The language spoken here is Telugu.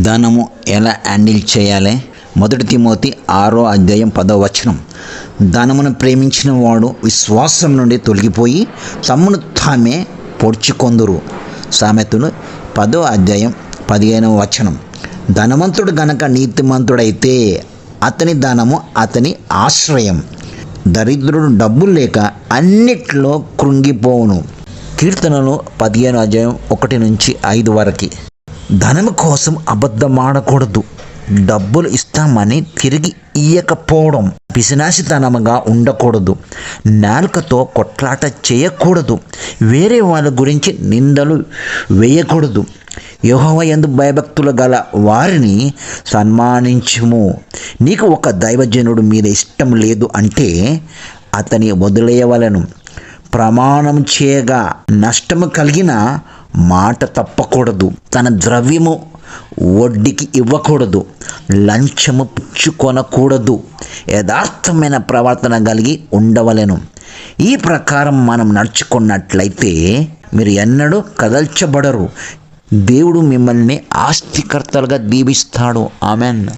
ధనము ఎలా హ్యాండిల్ చేయాలి? మొదటి తిమోతి ఆరో అధ్యాయం పదో వచనం. ధనమును ప్రేమించిన వాడు విశ్వాసం నుండి తొలగిపోయి తమ్మును తామే పొడ్చుకొందురు. సామెతలు పదో అధ్యాయం పదిహేనవ వచనం. ధనవంతుడు గనక నీతిమంతుడైతే అతని ధనము అతని ఆశ్రయం. దరిద్రుడు డబ్బులు లేక అన్నిట్లో కృంగిపోవును. కీర్తనలు పదిహేను అధ్యాయం ఒకటి నుంచి ఐదు వరకు. ధనం కోసం అబద్ధమాడకూడదు. డబ్బులు ఇస్తామని తిరిగి ఇయ్యకపోవడం పిసినాశితనముగా ఉండకూడదు. నాలుకతో కొట్లాట చేయకూడదు. వేరే వాళ్ళ గురించి నిందలు వేయకూడదు. యెహోవా యందు భయభక్తులు గల వారిని సన్మానించుము. నీకు ఒక దైవజనుడు మీద ఇష్టం లేదు అంటే అతని వదిలేయవలను. ప్రమాణం చేయగా నష్టము కలిగిన మాట తప్పకూడదు. తన ద్రవ్యము వడ్డీకి ఇవ్వకూడదు. లంచము పుచ్చుకొనకూడదు యథార్థమైన ప్రవర్తన కలిగి ఉండవలెను. ఈ ప్రకారం మనం నడుచుకున్నట్లయితే మీరు ఎన్నడూ కదల్చబడరు. దేవుడు మిమ్మల్ని ఆస్తికర్తలుగా దీవిస్తాడు. ఆమెన్.